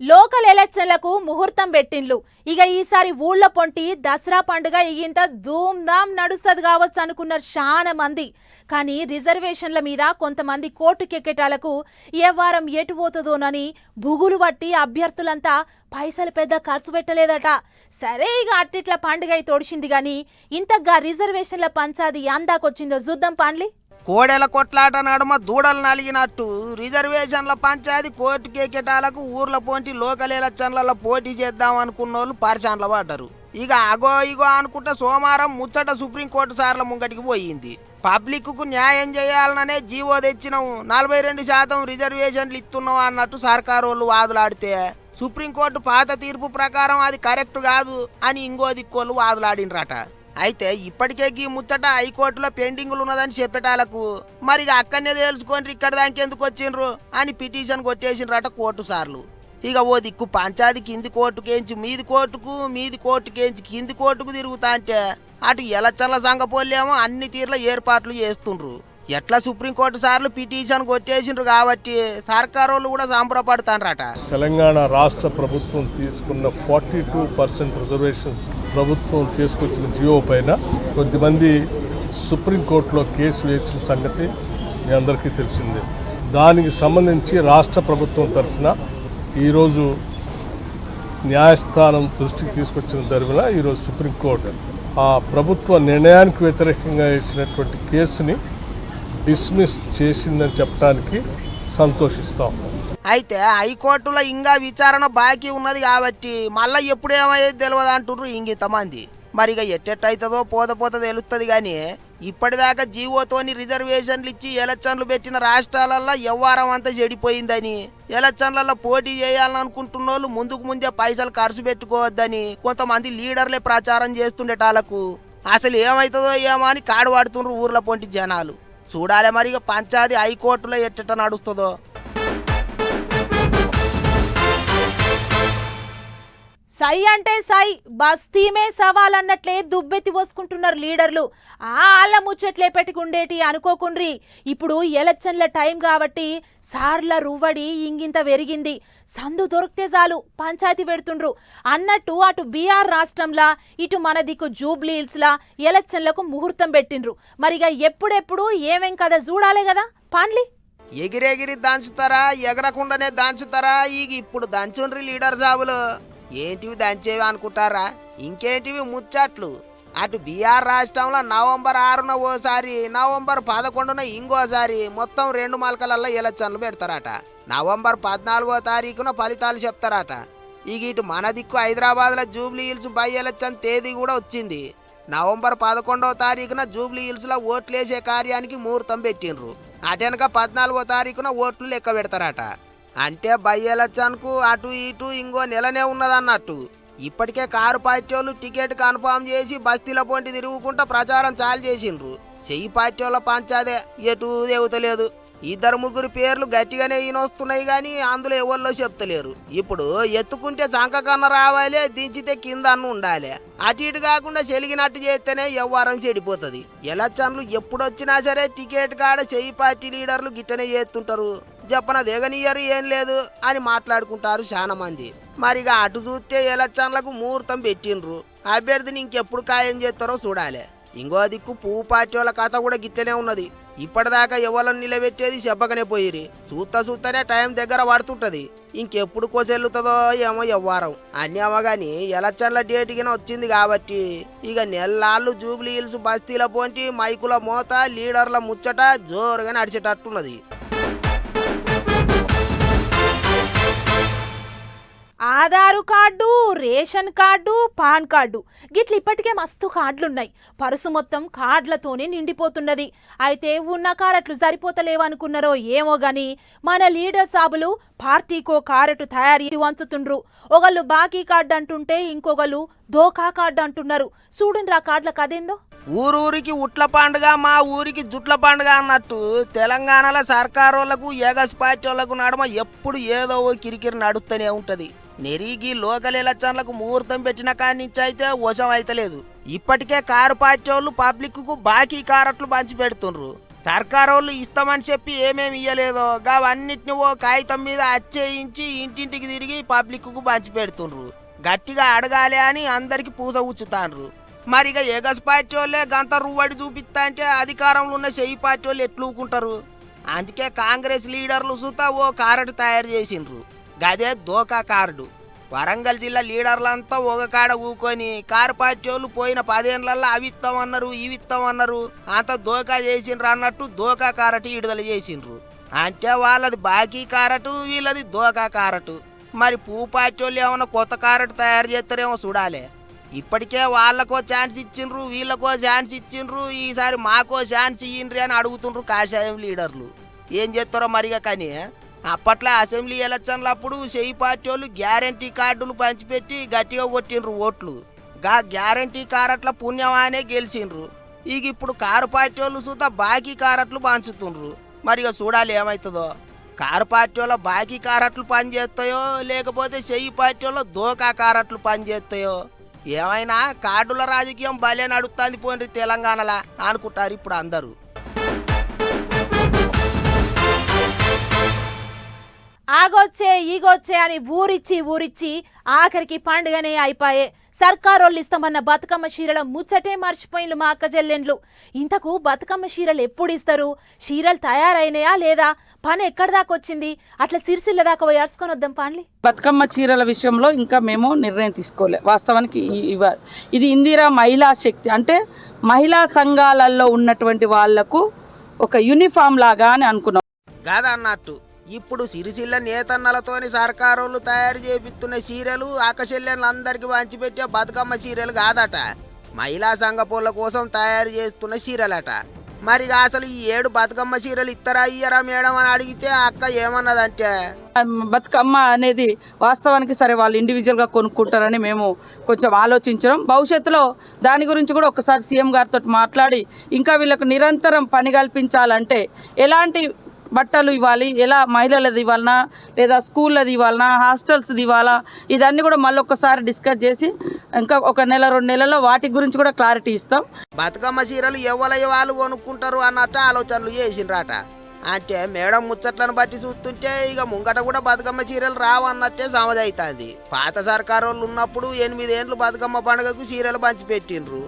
Local ఎలక్షన్లకు ముహూర్తం పెట్టిండ్లు. ఇక ఈసారి ఊళ్ళ పొంటి దసరా పండుగ ఇంత ధూమ్ ధామ్ నడుస్తుంది కావచ్చు అనుకున్నారు చాలా మంది. కానీ రిజర్వేషన్ల మీద కొంతమంది కోర్టుకెక్కేటాలకు ఏ వారం ఎటు పోతుందోనని బుగులు పట్టి అభ్యర్థులంతా పైసలు పెద్ద ఖర్చు పెట్టలేదట. సరే ఇక అట్టిట్ల పండుగ అయితే కానీ ఇంతగా రిజర్వేషన్ల పంచాది అందాకొచ్చిందో చూద్దాం పాన్లి. కోడెల కొట్లాట నడుమ దూడలు నలిగినట్టు. రిజర్వేషన్ల పంచాయతీ కోర్టు కేకెటాలకు ఊర్ల పోటీ లోకల్ ఎలక్షన్లలో పోటీ చేద్దాం అనుకున్నోళ్ళు పరిశాన్ల పడ్డారు ఇక అగో ఇగో అనుకుంటే సోమవారం ముచ్చట సుప్రీంకోర్టు సార్ల ముంగటికి పోయింది. పబ్లిక్కు న్యాయం చేయాలననే జీవో తెచ్చినాము నలభై రెండు శాతం రిజర్వేషన్లు ఇస్తున్నాం అన్నట్టు సర్కారు వాళ్ళు వాదులాడితే సుప్రీంకోర్టు పాత తీర్పు ప్రకారం అది కరెక్ట్ కాదు అని ఇంకో దిక్కోళ్ళు వాదులాడినరట. అయితే ఇప్పటికే గీ ముచ్చట హైకోర్టులో పెండింగ్లు ఉన్నదని చెప్పేటాలకు. మరి ఇక అక్కడనే తెలుసుకొని ఇక్కడ దానికి ఎందుకు వచ్చిండ్రు అని పిటిషన్ కొట్టేసిండ్రట కోర్టు సార్లు. ఇక ఓ దిక్కు పంచాది కింది కోర్టుకేంచి మీది కోర్టుకు మీది కోర్టుకేంచి కింది కోర్టుకు తిరుగుతా అంటే అటు ఎలచల్ల సంగపోలేమో అన్ని తీర్ల ఏర్పాట్లు చేస్తుండ్రు. ఎట్లా సుప్రీంకోర్టు సార్లు పిటిషన్ కొట్టేసిండ్రు కాబట్టి సర్కారు వాళ్ళు కూడా సంబరపడతాన్రట. తెలంగాణ రాష్ట్ర ప్రభుత్వం తీసుకున్న ఫార్టీ టూ పర్సెంట్ రిజర్వేషన్స్ ప్రభుత్వం తీసుకొచ్చిన జియో పైన కొద్దిమంది సుప్రీంకోర్టులో కేసు వేసిన సంగతి మీ అందరికీ తెలిసిందే. దానికి సంబంధించి రాష్ట్ర ప్రభుత్వం తరఫున ఈరోజు న్యాయస్థానం దృష్టికి తీసుకొచ్చిన తరఫున ఈరోజు సుప్రీంకోర్టు ఆ ప్రభుత్వ నిర్ణయానికి వ్యతిరేకంగా వేసినటువంటి కేసుని డిస్మిస్ చేసిందని చెప్పడానికి సంతోషిస్తాం. అయితే హైకోర్టులో ఇంకా విచారణ బాకీ ఉన్నది కాబట్టి మళ్ళీ ఎప్పుడు ఏమయ్యేది తెలియదు అంటుర్రు ఇంగితమంది మరి ఇక ఎట్టెట్టయితుందో పోత పోత తెలుస్తుంది కానీ ఇప్పటిదాకా జీవోతోని రిజర్వేషన్లు ఇచ్చి ఎలక్షన్లు పెట్టిన రాష్ట్రాలల్లో వ్యవహారం అంతా చెడిపోయిందని ఎలక్షన్లలో పోటీ చేయాలనుకుంటున్న వాళ్ళు ముందుకు ముందే పైసలు ఖర్చు పెట్టుకోవద్దని కొంతమంది లీడర్లే ప్రచారం చేస్తుండేటాలకు. అసలు ఏమవుతుందో ఏమో అని కాడు పడుతుండ్రు ఊర్ల పొంటి జనాలు. చూడాలి మరి ఇక పంచాది హైకోర్టులో ఎట్ట నడుస్తుందో. సై అంటే సై బస్తీమే సవాల్ అన్నట్లే దుబ్బెత్తి పోసుకుంటున్నారు లీడర్లు. ఆ ఆళ్ళ ముచ్చట్లే పెట్టుకుండేటి అనుకోకుండ్రి. ఇప్పుడు ఎలక్షన్ల టైం కాబట్టి సార్ల రువ్వడి ఇంగింత పెరిగింది సందు దొరికితే చాలు పంచాయతీ పెడుతుండ్రు. అన్నట్టు అటు బీఆర్ రాష్ట్రంలా ఇటు మన దిక్కు జూబ్లీహిల్స్లా ఎలక్షన్లకు ముహూర్తం పెట్టిండ్రు. మరిగా ఎప్పుడెప్పుడు ఏమేం కదా చూడాలి కదా పాన్లీ. ఎగిరెగిరి దాంచుతారా ఎగరకుండానే దాంచుతారా? ఈగ ఇప్పుడు దంచుండ్రి లీడర్ జాబులు. ఏంటివి దంచేవి అనుకుంటారా? ఇంకేంటివి ముచ్చట్లు? అటు బీహార్ రాష్ట్రంలో నవంబర్ ఆరున ఓసారి నవంబర్ పదకొండున ఇంకోసారి మొత్తం రెండు మలకలల్లో ఎలక్షన్లు పెడతారట. నవంబర్ పద్నాలుగో తారీఖున ఫలితాలు చెప్తారట. ఇక ఇటు మన దిక్కు హైదరాబాద్లో జూబ్లీ హిల్స్ బై ఎలక్షన్ తేదీ కూడా వచ్చింది. నవంబర్ పదకొండవ తారీఖున జూబ్లీ హిల్స్లో ఓట్లేసే కార్యానికి ముహూర్తం పెట్టిండ్రు. అటెనక పద్నాలుగో తారీఖున ఓట్లు లెక్క పెడతారట. అంటే బై అటు ఇటు ఇంకో నెలనే ఉన్నదన్నట్టు. ఇప్పటికే కారు పార్టీ వాళ్ళు టికెట్ కన్ఫామ్ చేసి బస్తీల పొంటి తిరుగుకుంటా ప్రచారం చాలు చేసిండ్రు. చెయ్యి పార్టీ వాళ్ళ పంచాదే ఎటు దేవుతలేదు ఇద్దరు ముగ్గురు పేర్లు గట్టిగానే ఈనొస్తున్నాయి కానీ అందులో ఎవరిలో చెప్తలేరు. ఇప్పుడు ఎత్తుకుంటే చంక కన్న రావాలి దించితే కింద అన్న ఉండాలి. అటు ఇటు కాకుండా చెలిగినట్టు చేస్తేనే ఎవ్వరం చెడిపోతుంది. ఎలక్షన్లు ఎప్పుడొచ్చినా సరే టికెట్ కాడ చెయ్యి పార్టీ లీడర్లు గిట్టనే చేస్తుంటారు. చెప్పన దిగనియరు ఏం లేదు అని మాట్లాడుకుంటారు చాలా మంది. మరిగా అటు చూస్తే ఎలక్షన్లకు ముహూర్తం పెట్టిండ్రు. అభ్యర్థిని ఇంకెప్పుడు ఖాయం చేస్తారో చూడాలి. ఇంకో దిక్కు పువ్వు పార్టీ వాళ్ళ కథ కూడా గిట్టనే ఉన్నది. ఇప్పటిదాకా ఎవరిని నిలబెట్టేది చెప్పకనే పోయిరి చూస్తా చూస్తేనే టైం దగ్గర పడుతుంటది. ఇంకెప్పుడు కోసెల్లుతుందో ఏమో ఎవ్వారం. అన్ని అవ్వగాని ఎలక్షన్ల డేట్ వచ్చింది కాబట్టి ఇక నెల్లాళ్ళు జూబ్లీ హిల్స్ బస్తీల పోంటి మైకుల మోత లీడర్ల ముచ్చట జోరుగా నడిచేటట్టున్నది. Aadhaar card ration card PAN card. గిట్ల ఇప్పటికే మస్తు కార్డులున్నాయి. పరుసు మొత్తం కార్డులతోనే నిండిపోతున్నది. అయితే ఉన్న కారట్లు సరిపోతలేవనుకున్నారో ఏమో గాని మన లీడర్ సాబులు పార్టీకో కారటు తయారీ వంచుతుండ్రు. ఒకళ్ళు బాకీ కార్డు అంటుంటే ఇంకొకళ్ళు దోకా కార్డు అంటున్నారు. చూడండి రా కార్డుల కదేందో ఊరూరికి ఉట్ల పండుగ మా ఊరికి జుట్ల పండుగ అన్నట్టు తెలంగాణలో సర్కారోళ్ళకు ఏగస్ పార్టీ వాళ్ళకు నడమ ఎప్పుడు ఏదో ఓ కిరికిరి నడుస్తూనే ఉంటది. నెరిగి లోకల్ ఎలక్షన్లకు ముహూర్తం పెట్టిన కాడి నుంచి అయితే వశం అయితలేదు. ఇప్పటికే కారు పార్టీ వాళ్ళు పబ్లిక్కు బాకీ కారట్లు పంచి పెడుతుండ్రు సర్కారోళ్ళు ఇస్తామని చెప్పి ఏమేమి ఇయ్యలేదో అవన్నిటిని ఓ కాగితం మీద అచ్చేయించి ఇంటింటికి తిరిగి పబ్లిక్కు పంచి పెడుతుండ్రు గట్టిగా అడగాలి అని అందరికి పూజ ఉచ్చుతాండ్రు మరి ఇక ఎగస్ పార్టీ వాళ్ళే గంత రువ్వడి చూపిస్తా అంటే అధికారంలో ఉన్న చెయ్యి పార్టీ వాళ్ళు ఎట్లూకుంటారు? అందుకే కాంగ్రెస్ లీడర్లు సుతా ఓ కార్డు తయారు చేసిండ్రు. గదే దోకా కార్డు. వరంగల్ జిల్లా లీడర్లంతా ఒక కాడ ఊకొని కారు పార్టీ వాళ్ళు పోయిన పదేళ్ళలో అవి అన్నారు ఇవిత్తం అన్నారు అంత దోకా చేసిండ్రు అన్నట్టు దోకా కారటు విడుదల చేసిండ్రు. అంటే వాళ్ళది బాకీ కారటు వీళ్ళది దోకా కారటు. మరి పూ పార్టీ వాళ్ళు కొత్త కారెట్ తయారు చేస్తారేమో చూడాలి. ఇప్పటికే వాళ్ళకో ఛాన్స్ ఇచ్చిండ్రు వీళ్ళకో ఛాన్స్ ఇచ్చిండ్రు ఈసారి మాకో ఛాన్స్ ఇయ్యండ్రి అని అడుగుతుండ్రు కాషాయం లీడర్లు. ఏం చేస్తారో మరిగా కానీ అప్పట్లో అసెంబ్లీ ఎలక్షన్లప్పుడు చెయ్యి పార్టీ వాళ్ళు గ్యారంటీ కార్డులు పంచిపెట్టి గట్టిగా కొట్టిండ్రు ఓట్లు. గా గ్యారంటీ కారట్ల పుణ్యమానే గెలిచిండ్రు. ఇక ఇప్పుడు కారు పార్టీ వాళ్ళు చూద్దా బాకీ కారట్లు పంచుతుండ్రు. మరి ఇక చూడాలి ఏమవుతుందో కారు పార్టీ వాళ్ళ బాకీ కారట్లు పనిచేస్తాయో లేకపోతే చెయ్యి పార్టీ దోకా కారట్లు పనిచేస్తాయో? ఏమైనా కార్డుల రాజకీయం భలే నడుస్తుంది పోండి తెలంగాణలా అనుకుంటారు ఇప్పుడు అందరూ. ఆగొచ్చే ఈగొచ్చే అని ఊరిచ్చి ఊరిచ్చి ఆఖరికి పండుగనే అయిపోయే. సర్కారోళ్ళు ఇస్తామన్న బతుకమ్మ చీరల ముచ్చటే మర్చిపోయిన్లు మా అక్క చెల్లెండ్లు. ఇంతకు బతుకమ్మ చీరలు ఎప్పుడు ఇస్తారు? చీరలు తయారైనాయా లేదా? పని ఎక్కడి దాకా వచ్చింది? అట్లా సిరిసిల్ల దాకా పోయి అరుచుకొని వద్దాం పాన్లి. బతుకమ్మ చీరల విషయంలో ఇంకా మేము నిర్ణయం తీసుకోలే. వాస్తవానికి ఇది ఇందిరా మహిళా శక్తి. అంటే మహిళా సంఘాలలో ఉన్నటువంటి వాళ్ళకు ఒక యూనిఫామ్ లాగా అని అనుకున్నాం కాదన్నట్టు ఇప్పుడు సిరిసిల్ల నేతన్నలతోని సర్కారోళ్ళు తయారు చేపిస్తున్న చీరలు ఆకశల్యాలు అందరికి పంచిపెట్టే బతుకమ్మ చీరలు కాదట. మహిళా సంఘపుల కోసం తయారు చేస్తున్న చీరలట. మరి అసలు ఈ ఏడు బతుకమ్మ చీరలు ఇత్తరా ఇయ్యరా మేడం అని అడిగితే అక్క ఏమన్నదంటే? బతుకమ్మ అనేది వాస్తవానికి సరే వాళ్ళు ఇండివిజువల్గా కొనుక్కుంటారని మేము కొంచెం ఆలోచించడం. భవిష్యత్తులో దాని గురించి కూడా ఒకసారి సీఎం గారితో మాట్లాడి ఇంకా వీళ్ళకు నిరంతరం పని కల్పించాలంటే ఎలాంటి బట్టలు ఇవ్వాలి ఎలా మహిళలది ఇవ్వాలనా లేదా స్కూళ్ళది ఇవ్వాలనా హాస్టల్స్ది ఇవ్వాలా ఇదన్నీ కూడా మళ్ళీ ఒకసారి డిస్కస్ చేసి ఇంకా ఒక నెల రెండు నెలల్లో వాటి గురించి కూడా క్లారిటీ ఇస్తాం. బతుకమ్మ చీరలు ఎవరయ్య వాళ్ళు కొనుక్కుంటారు అన్నట్టు ఆలోచనలు చేసిండ్రట. అంటే మేడం ముచ్చట్లను బట్టి చూస్తుంటే ఇక ముంగట కూడా బతుకమ్మ చీరలు రావన్నట్టే సమజైతుంది. పాత సర్కారు వాళ్ళు ఉన్నప్పుడు ఎనిమిదేండ్లు బతుకమ్మ పండుగకు చీరలు పంచిపెట్టిండ్రు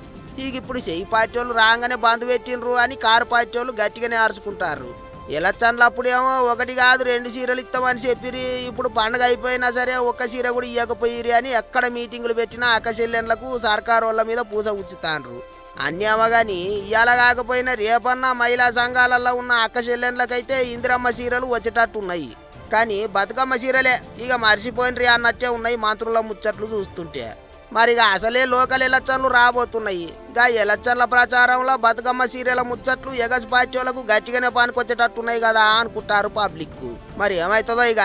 ఇక ఇప్పుడు చెయ్యి పార్టీ వాళ్ళు రాగానే బంద్ పెట్టిండ్రు అని కారు పార్టీ వాళ్ళు గట్టిగానే అరుచుకుంటారు. ఎలక్షన్లు అప్పుడేమో ఒకటి కాదు రెండు చీరలు ఇస్తామని చెప్పిరి. ఇప్పుడు పండగ అయిపోయినా సరే ఒక్క చీర కూడా ఇవ్వకపోయిరి అని ఎక్కడ మీటింగులు పెట్టినా అక్కచెల్లెన్లకు సర్కారు వాళ్ళ మీద పూస ఉచ్చుతాండ్రు. అన్నీ అవ్వగాని ఇవాళ కాకపోయినా రేపన్నా మహిళా సంఘాలలో ఉన్న అక్క ఇందిరమ్మ చీరలు వచ్చేటట్టున్నాయి. కానీ బతుకమ్మ చీరలే. ఇక మర్చిపోయినరి అన్నట్టే ఉన్నాయి మంత్రుల ముచ్చట్లు చూస్తుంటే. మరి ఇక అసలే లోకల్ ఎలక్షన్లు రాబోతున్నాయి. గా ఎలక్షన్ల ప్రచారంలో బతుకమ్మ చీరల ముచ్చట్లు ఎగస్ పార్టీలకు వాళ్ళకు గట్టిగానే పనికొచ్చేటట్టున్నాయి కదా అనుకుంటారు పబ్లిక్. మరి ఏమవుతుందో ఇక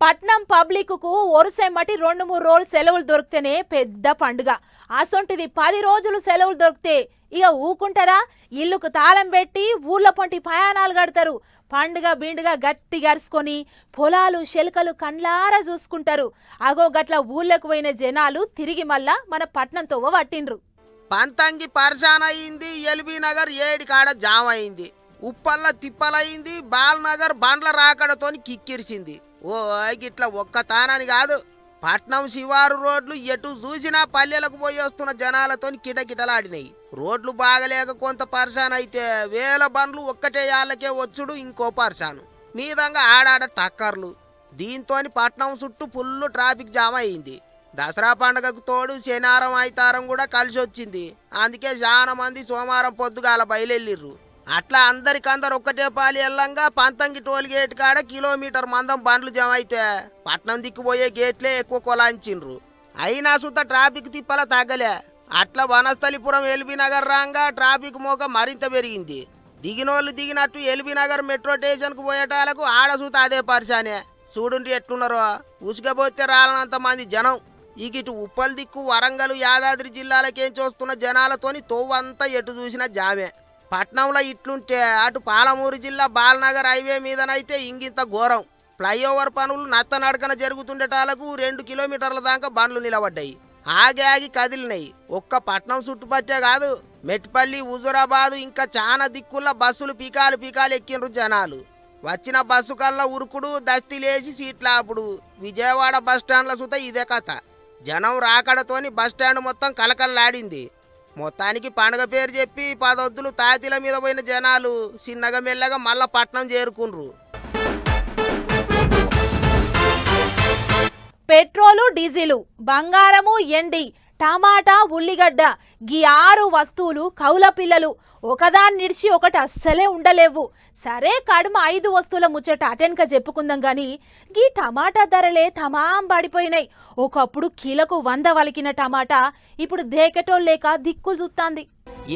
పట్నం పబ్లిక్కు ఒరుసెమ్మటి రెండు మూడు రోజులు సెలవులు దొరికితేనే పెద్ద పండుగ. అసొంటిది పది రోజులు సెలవులు దొరికితే ఇక ఊకుంటారా? ఇల్లుకు తాళం పెట్టి ఊళ్ళో పొంటి ప్రయాణాలు కడతారు. పండుగ బిండుగా గట్టి గరుసుకొని పొలాలు శెలకలు కండ్లారా చూసుకుంటారు. అగో గట్ల ఊళ్ళకు పోయిన జనాలు తిరిగి మళ్ళా మన పట్నంతో పట్టిండ్రు. పంతంగి పర్జాన్ అయింది ఎల్బీ నగర్ ఏడి కాడ జామ్ అయింది. ఉప్పల్ల తిప్పలయింది బాల్నగర్ బండ్ల రాకడతోని కిక్కిరిచింది ఓ ఇట్లా ఒక్క తానని కాదు. పట్నం శివారు రోడ్లు ఎటు చూసినా పల్లెలకు పోయి వస్తున్న జనాలతోని కిటకిటలాడినాయి. రోడ్లు బాగలేక కొంత పర్షాన్ అయితే వేల బండ్లు ఒక్కటే యాళ్ళకే వచ్చుడు ఇంకో పర్షాను మీదంగా ఆడాడ టక్కర్లు. దీంతోని పట్నం చుట్టూ ఫుల్ ట్రాఫిక్ జామ్ అయింది. దసరా పండగకు తోడు శనివారం ఐతారం కూడా కలిసి వచ్చింది అందుకే చాలా మంది సోమవారం పొద్దుగాల బయలుదేరిర్రు. అట్లా అందరికందరు ఒక్కటే పాలి ఎల్లంగా పంతంగి టోల్ గేట్ కాడ కిలోమీటర్ మందం బండ్లు జమ అయితే పట్నం దిక్కుపోయే గేట్లే ఎక్కువ కొలాంచిండ్రు అయినా సుత ట్రాఫిక్ తిప్పల తగ్గలే. అట్లా వనస్థలిపురం ఎల్బీ నగర్ రాగా ట్రాఫిక్ మోక మరింత పెరిగింది. దిగినోళ్ళు దిగినట్టు ఎల్బీ నగర్ మెట్రో స్టేషన్కు పోయేటాలకు ఆడసూత అదే పరిశానే. చూడుండ్రి ఎట్లున్నారో. ఉసుకపోతే రాలనంత మంది జనం. ఇక ఇటు ఉప్పల్ దిక్కు వరంగల్ యాదాద్రి జిల్లాలకేం చూస్తున్న జనాలతోని తోవంతా ఎటు చూసినా జామే. పట్నంలో ఇట్లుంటే అటు పాలమూరు జిల్లా బాలనగర్ హైవే మీదనైతే ఇంగింత ఘోరం. ఫ్లైఓవర్ పనులు నత్తనడకన జరుగుతుండేటాలకు రెండు కిలోమీటర్ల దాకా బండ్లు నిలబడ్డాయి. ఆగి ఆగి కదిలినాయి. ఒక్క పట్నం చుట్టుపచ్చే కాదు మెట్పల్లి హుజురాబాదు ఇంకా చాలా దిక్కుల బస్సులు పీకాలు పీకాలు ఎక్కిండ్రు జనాలు. వచ్చిన బస్సు కల్లా ఉరుకుడు దస్తిలేసి సీట్లాపుడు. విజయవాడ బస్ సుత ఇదే కథ. జనం రాకడతోని బస్ స్టాండ్ మొత్తం కలకల్లాడింది మొత్తానికి పండగ పేరు చెప్పి పదొద్దులు తాతీల మీద పోయిన జనాలు చిన్నగా మెల్లగా మళ్ళా పట్నం చేరుకున్నారు పెట్రోలు డీజిలు బంగారము ఎండి టమాటా ఉల్లిగడ్డ గీ ఆరు వస్తువులు కౌల పిల్లలు. ఒకదాన్ని నిడిచి ఒకటి అస్సలే ఉండలేవు. సరే కడుమ ఐదు వస్తువుల ముచ్చట అటెన్క చెప్పుకుందాం గాని గీ టమాటా ధరలే తమాం పడిపోయినాయి. ఒకప్పుడు కీలకు వంద వలికిన టమాటా ఇప్పుడు దేకెటోళ్ళు లేక దిక్కులు చూస్తాంది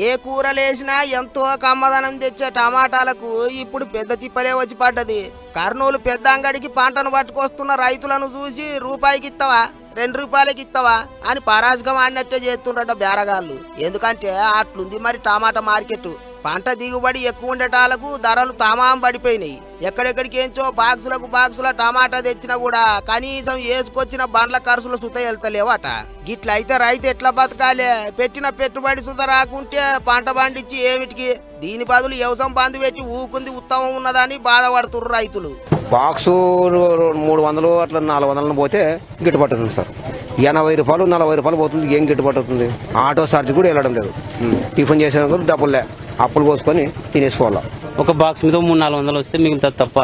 ఏ కూరలేసినా ఎంతో కమ్మదనం తెచ్చే టమాటాలకు ఇప్పుడు పెద్ద తిప్పలే వచ్చి పడ్డది. కర్నూలు పెద్ద అంగడికి పంటను పట్టుకొస్తున్న రైతులను చూసి రూపాయికి ఇస్తావా రెండు రూపాయలకి ఇస్తావా అని పరాజకం ఆడినట్టే చేస్తుండట బేరగాళ్ళు. ఎందుకంటే అట్లుంది మరి టమాటా మార్కెట్. పంట దిగుబడి ఎక్కువ ఉండటాలకు ధరలు తమాం పడిపోయినాయి. ఎక్కడెక్కడికి ఏంచో బాక్సులకు బాక్సుల టమాటా తెచ్చినా కూడా కనీసం వేసుకొచ్చిన బండ్ల ఖర్చులు సుత వెళ్తలేవట గిట్లయితే రైతు ఎట్లా బతకాలే? పెట్టిన పెట్టుబడి సుత రాకుంటే పంట పండించి ఏమిటికి? దీని బదులు వ్యవసాయం బంధు పెట్టి ఊకుంది ఉత్తమం ఉన్నదని బాధపడుతుర్రు రైతులు. బాక్సు మూడు వందలు అట్లా నాలుగు వందలను పోతే గిట్టుబాటు అవుతుంది సార్. ఎనభై రూపాయలు నలభై రూపాయలు పోతుంది ఏం గిట్టుబాటు అవుతుంది ఆటో ఛార్జ్ కూడా వెళ్ళడం లేదు. టిఫిన్ చేసే కూడా డబ్బులే అప్పులు పోసుకొని తినేసుకోవాలా. ఒక బాక్స్ మీద మూడు నాలుగు వందలు వస్తే మిగతా తప్ప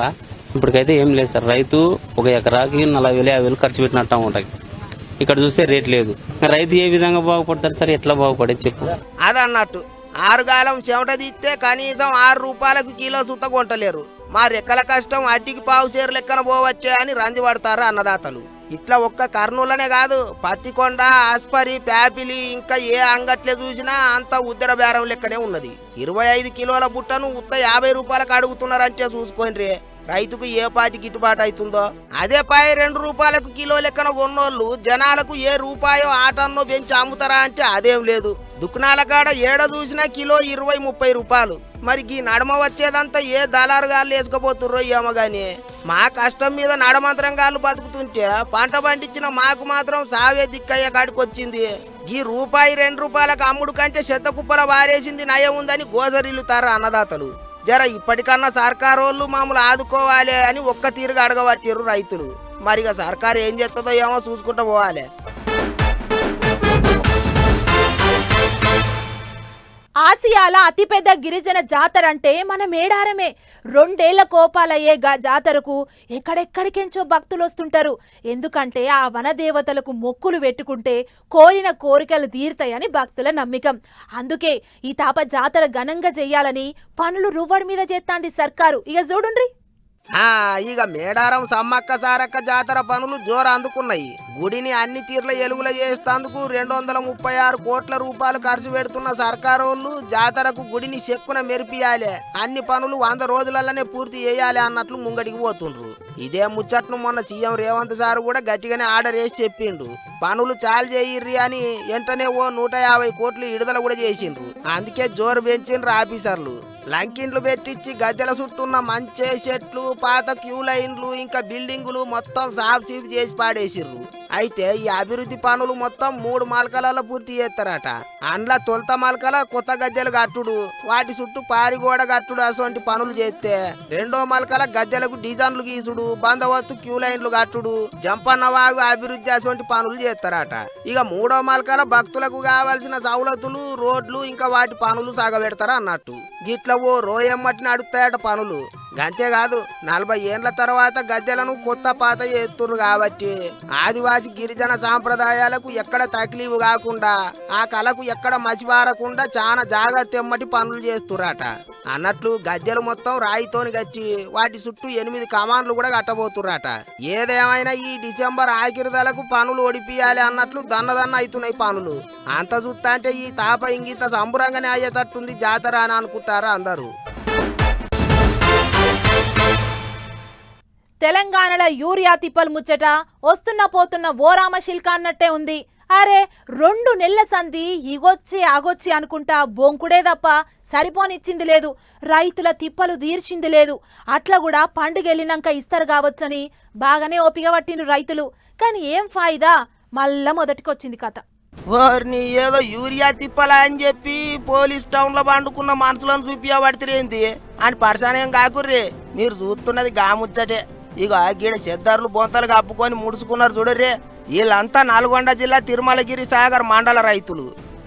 ఇప్పటికైతే ఏం లేదు సార్. రైతు ఒక ఎకరాకి నలభై వేలు యాభై వేలు ఖర్చు పెట్టినట్టు ఉంటాయి. ఇక్కడ చూస్తే రేట్ లేదు. రైతు ఏ విధంగా బాగుపడతారు సార్? ఎట్లా బాగుపడేది చెప్పు. అదన్నట్టు. ఆరుగాలం చెమట తీస్తే కనీసం ఆరు రూపాయలకు కిలో సుత్త కొంటలేరు. మా రెక్కల కష్టం అడ్డికి పావుసేరు లెక్కన పోవచ్చే అని రంజిపడతారు అన్నదాతలు. ఇట్లా ఒక్క కర్నూలనే కాదు పత్తికొండ ఆస్పరి ప్యాపిలి ఇంకా ఏ అంగట్లే చూసినా అంత ఉద్దర బేరం లెక్కనే ఉన్నది. ఇరవై ఐదు కిలోల బుట్టను ఉత్త యాభై రూపాయలకు అడుగుతున్నారంటే చూసుకోండి రైతుకు ఏ పాటి గిట్టుబాటు అవుతుందో అదే పై రెండు రూపాయలకు కిలో లెక్కన కొన్నోళ్ళు జనాలకు ఏ రూపాయో ఆటన్నో పెంచి అమ్ముతారా అంటే అదేం లేదు. దుకాణాల కాడ ఏడ చూసినా కిలో ఇరవై ముప్పై రూపాయలు. మరి ఈ నడమ వచ్చేదంతా ఏ దళారు దళారుగాళ్ళు వేసుకుపోతుర్రో ఏమో గాని. మా కష్టం మీద నడమంత్రంగాళ్ళు బతుకుతుంటే పంట పండించిన మాకు మాత్రం సావే దిక్కయ్య కాడికి వచ్చింది ఈ రూపాయి రెండు రూపాయలకు అమ్ముడు కంటే చెత్త వారేసింది నయం ఉందని గోజరిల్లుతారు అన్నదాతలు. జర ఇప్పటికన్నా సర్కారోళ్ళు మామూలు ఆదుకోవాలి అని ఒక్క తీరుగా అడగబట్టిర్రు రైతులు. మరిగా సర్కారు ఏం చేస్తుందో ఏమో చూసుకుంటూ పోవాలి. ఆసియాల అతిపెద్ద గిరిజన జాతర అంటే మన మేడారమే. రెండేళ్ళ కోపాలయ్యే గా జాతరకు ఎక్కడెక్కడికెంచో భక్తులు వస్తుంటారు. ఎందుకంటే ఆ వనదేవతలకు మొక్కులు పెట్టుకుంటే కోరిన కోరికలు తీరుతాయని భక్తుల నమ్మికం. అందుకే ఈ తాప జాతర ఘనంగా చెయ్యాలని పనులు రువ్వడి మీద చేస్తాంది సర్కారు. ఇక చూడుండ్రి. ఇక మేడారం సమ్మక్క సారక్క జాతర పనులు జోరు అందుకున్నాయి గుడిని అన్ని తీర్ల ఎలుగుల చేస్తేందుకు రెండు వందల ముప్పై ఆరు కోట్ల రూపాయలు ఖర్చు పెడుతున్న సర్కారోళ్ళు జాతరకు గుడిని చెక్కున మెరిపియాలి. అన్ని పనులు వంద రోజులలోనే పూర్తి చేయాలి అన్నట్లు ముంగడికి పోతుండ్రు. ఇదే ముచ్చట్ను మొన్న సీఎం రేవంత్ సార్ కూడా గట్టిగానే ఆర్డర్ వేసి చెప్పిండు. పనులు చాలు చేయిర్రి అని వెంటనే ఓ నూట యాభై కోట్లు విడుదల కూడా చేసిండ్రు. అందుకే జోరు పెంచిండ్రు ఆఫీసర్లు. లంకిండ్లు పెట్టించి గద్దెల చుట్టూన్న మంచే చెట్లు పాత క్యూ లైన్లు ఇంకా బిల్డింగులు మొత్తం సాఫ్ సీఫ్ చేసి పాడేసిర్రు. అయితే ఈ అభివృద్ధి పనులు మొత్తం మూడు మలకలలో పూర్తి చేస్తారట. అండ్ల తొలత మలకల కొత్త గద్దెలు కట్టుడు వాటి చుట్టూ పారిగోడ కట్టుడు అటువంటి పనులు చేస్తే రెండో మలకల గద్దెలకు డిజైన్లు గీసుడు బందోబస్తు క్యూ లైన్లు కట్టుడు జంపన్న వాగు అభివృద్ధి అటువంటి పనులు చేస్తారట. ఇక మూడో మలకల భక్తులకు కావాల్సిన సౌలతులు రోడ్లు ఇంకా వాటి పనులు సాగబెడతారు అన్నట్టు గిట్ల ఓ రోయమ్మటిని అడుగుతాయట పనులు. గంతేకాదు నలభై ఏండ్ల తర్వాత గద్దెలను కొత్త పాత చేస్తుర్రు కాబట్టి ఆదివాసి గిరిజన సాంప్రదాయాలకు ఎక్కడ తక్లీఫ్ కాకుండా ఆ కళకు ఎక్కడ మసిపారకుండా చాలా జాగ్రత్త ఎమ్మటి పనులు చేస్తుర్రట. అన్నట్లు గద్దెలు మొత్తం రాయితోని గచ్చి వాటి చుట్టూ ఎనిమిది కమాన్లు కూడా కట్టబోతుర్రట. ఏదేమైనా ఈ డిసెంబర్ ఆఖరిదలకు పనులు ఒడిపియాలి అన్నట్లు దన్నదన్న అవుతున్నాయి పనులు. అంత చూస్తా అంటే ఈ తాప ఇంగిత సంబురంగానే అయ్యేటట్టుంది జాతర అని అనుకుంటారా అందరూ? తెలంగాణలో యూరియా తిప్పలు ముచ్చట వస్తున్న పోతున్న ఓరామ శిల్క అన్నట్టే ఉంది. అరే రెండు నెలల సంధి ఇగొచ్చి ఆగొచ్చి అనుకుంటా బొంకుడే తప్ప సరిపోనిచ్చింది లేదు. రైతుల తిప్పలు తీర్చింది లేదు. అట్లా కూడా పండుగ వెళ్ళినాక ఇస్తారు కావచ్చని బాగానే ఓపిక పట్టిండు రైతులు. కానీ ఏం ఫాయిదా? మళ్ళా మొదటికొచ్చింది కథ. వారిని ఏదో యూరియా తిప్పలా అని చెప్పి పోలీస్ టౌన్లో పండుకున్న మనుషులను చూపించబడితేంది అని పరిశానేం కాకుర్రే. మీరు చూస్తున్నది గాముచ్చటే ఇక గీడ చెద్దర్లు బొంతలు కప్పుకొని ముడుచుకున్నారు చూడర్రే. వీళ్ళంతా నల్గొండ జిల్లా తిరుమలగిరి సాగర్ మండల రైతులు.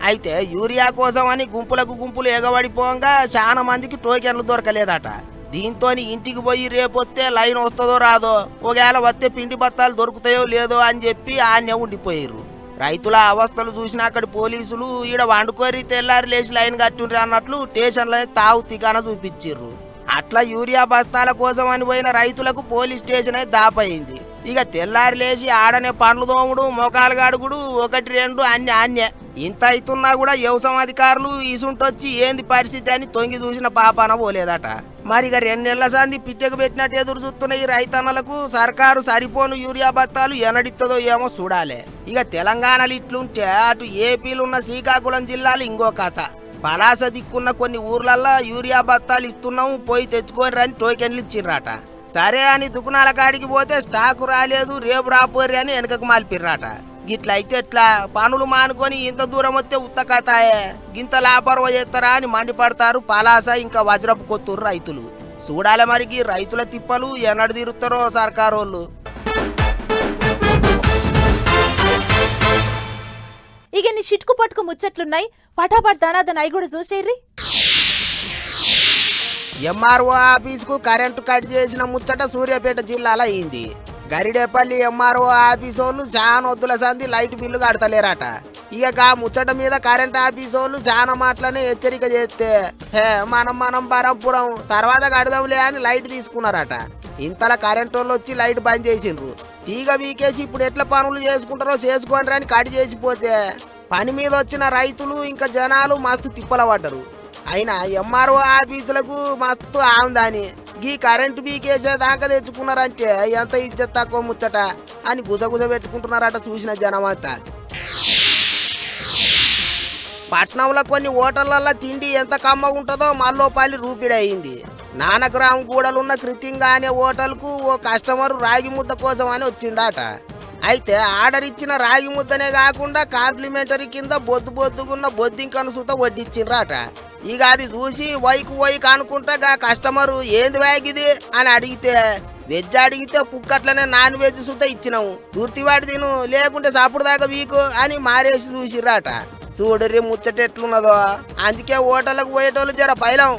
అయితే యూరియా కోసం అని గుంపులకు గుంపులు ఎగబడిపోగా చాలా మందికి టోకెన్లు దొరకలేదట. దీంతో ఇంటికి పోయి రేపు వస్తే లైన్ వస్తుందో రాదో ఒకవేళ వస్తే పిండి బత్తాలు దొరుకుతాయో లేదో అని చెప్పి ఆన్నే ఉండిపోయారు. రైతుల అవస్థలు చూసిన అక్కడి పోలీసులు ఈడ వండుకోరి తెల్లారి లేచి లైన్ కట్టుండ్రి అన్నట్లు స్టేషన్లో తావు తిగాన చూపించిర్రు. అట్లా యూరియా బస్తాల కోసం అని పోయిన రైతులకు పోలీస్ స్టేషన్ అయితే దాపయింది. ఇక తెల్లారి లేచి ఆడనే పండ్లు దోముడు మోకాలు గడుగుడు ఒకటి రెండు అన్ని అన్నే. ఇంత అవుతున్నా కూడా వ్యవసాయ అధికారులు ఇసుంటొచ్చి ఏంది పరిస్థితి అని తొంగి చూసిన పాపాన పోలేదట. మరి ఇక రెండు నెలల సంది పిట్టెకు పెట్టినట్టు ఎదురు చూస్తున్న ఈ రైతన్నలకు సర్కారు సరిపోను యూరియా బత్తాలు ఎనడిస్తుందో ఏమో చూడాలి. ఇక తెలంగాణలో ఇట్లుంటే అటు ఏపీలో ఉన్న శ్రీకాకుళం జిల్లాలు ఇంకో కథ. పలాస దిక్కున్న కొన్ని ఊర్లల్లో యూరియా బత్తాలు ఇస్తున్నాము పోయి తెచ్చుకొని రని టోకెన్లు ఇచ్చిర్రాట. సరే అని దుకాణాల కాడికి పోతే స్టాకు రాలేదు రేపు రాపోర్రి అని వెనకకు మాలిపిర్రాట. గిట్ల అయితే ఎట్లా? పనులు మానుకొని ఇంత దూరం వస్తే ఉత్తకటాయే గింత లాపర్వ చేస్తారా అని మండిపడతారు పలాస ఇంకా వజ్రపు కొత్తూరు రైతులు. చూడాలి మరికి రైతుల తిప్పలు ఎన్నడు తిరుగుతారో సర్కారోళ్ళు. ఇక నీ చిటుకు పట్టుకు ముచ్చట్లున్నాయి. పటాపట్ దానాదన్ అయి కూడా చూసేర్రీ. ఎంఆర్ఓ ఆఫీసుకు కరెంటు కట్ చేసిన ముచ్చట సూర్యాపేట జిల్లాలో అయింది. గరిడేపల్లి ఎంఆర్ఓ ఆఫీస్ వాళ్ళు చాలా వద్దుల సంది లైట్ బిల్లు కడతలేరట. ఇక గా ముచ్చట మీద కరెంట్ ఆఫీస్ వాళ్ళు చాలా మాటలనే హెచ్చరిక చేస్తే హే మనం మనం పరంపురం తర్వాత కడదాంలే అని లైట్ తీసుకున్నారట. ఇంతలా కరెంట్ వాళ్ళు వచ్చి లైట్ బంద్ చేసిండ్రు. తీగ వీకేసి ఇప్పుడు ఎట్లా పనులు చేసుకుంటారో చేసుకోండి అని కట్ చేసిపోతే పని మీద వచ్చిన రైతులు ఇంకా జనాలు మస్తు తిప్పల పడ్డరు అయినా ఎంఆర్ఓ ఆఫీసులకు మస్తు ఆందాని గీ కరెంటు బీకేసే దాకా తెచ్చుకున్నారంటే ఎంత ఇజ్జత్ తక్కువ ముచ్చట అని గుసగుస పెట్టుకుంటున్నారట చూసిన జనమంతా పట్నంలో కొన్ని హోటళ్ళలో తిండి ఎంత కమ్మగా ఉంటుందో మల్లోపాలి రూపిడి అయింది నానగ్రామ్ గూడలున్న కృతింగా అనే హోటల్కు ఓ కస్టమర్ రాగి ముద్ద కోసం అని వచ్చిండట. అయితే ఆర్డర్ ఇచ్చిన రాగి ముద్దనే కాకుండా కాంప్లిమెంటరీ కింద బొద్దు బొద్దుగున్న బొద్దింకను సుత వడ్డించిండ్రట ఇక అది చూసి వైకు వైకు అనుకుంటా గా కస్టమరు ఏంది వేగిది అని అడిగితే వెజ్ అడిగితే కుక్కట్లనే నాన్ వెజ్ సుత ఇచ్చినాము తుర్తివాడి తిను లేకుంటే సాపుడు దాకా వీకు అని మారేసి చూసిర్రాట. చూడరి ముచ్చట ఎట్లున్నదో అందుకే హోటళ్ళకు పోయేటోళ్ళు జర పైలం.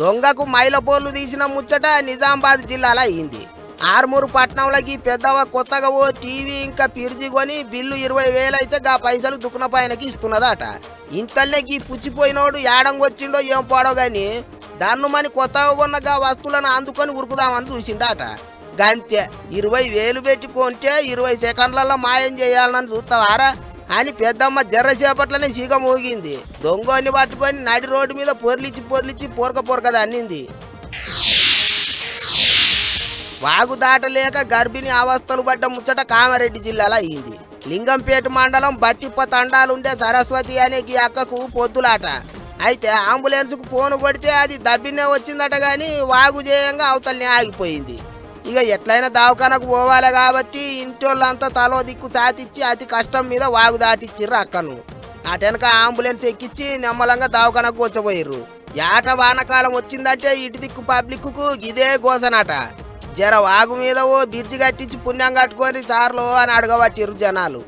దొంగకు మైలపోర్లు తీసిన ముచ్చట నిజామాబాద్ జిల్లాలో అయింది. ఆర్మూరు పట్నంలోకి పెద్దవ కొత్తగా ఓ టీవీ ఇంకా పిరిచి కొని బిల్లు ఇరవై వేలు అయితే గా పైసలు దుకున పైనకి ఇస్తున్నదట. ఇంతల్లేకి గీ పుచ్చిపోయినోడు ఏడంగొచ్చిండో వచ్చిండో ఏం పాడో గాని దాన్ని మని కొత్తగా కొన్న గా వస్తువులను అందుకొని ఉరుకుదామని చూసిండట. గంతే ఇరవై వేలు పెట్టి కొంటే ఇరవై సెకండ్లలో మాయం చేయాలని చూస్తావారా అని పెద్దమ్మ జర్ర చేపట్లనే సీగ మోగింది. దొంగని పట్టుకొని నడి రోడ్డు మీద పొర్లిచ్చి పొర్లిచ్చి పొరక పొరకది అన్నింది వాగు దాటలేక గర్భిణి అవస్థలు పడ్డ ముచ్చట కామారెడ్డి జిల్లాలో అయింది. లింగంపేట మండలం బట్టిప్ప తండాలుండే సరస్వతి అనే ఈ అక్కకు పొద్దులాట. అయితే అంబులెన్స్కు ఫోన్ కొడితే అది దబ్బినే వచ్చిందట కానీ వాగు చేయంగా అవతలనే ఆగిపోయింది. ఇక ఎట్లయినా దవాఖానకు పోవాలి కాబట్టి ఇంటోళ్ళంతా తలో దిక్కు చాతిచ్చి అతి కష్టం మీద వాగు దాటిచ్చిర్రు అక్కను. అటెనక అంబులెన్స్ ఎక్కించి నెమ్మలంగా దవాఖానకు వచ్చపోయిర్రు ఏట వానకాలం వచ్చిందంటే ఇటు దిక్కు పబ్లిక్కు ఇదే గోసనట జర వాగు మీద ఓ బిర్జి కట్టించి పుణ్యం కట్టుకొని సార్లు అని అడగబట్టిరు జనాలు.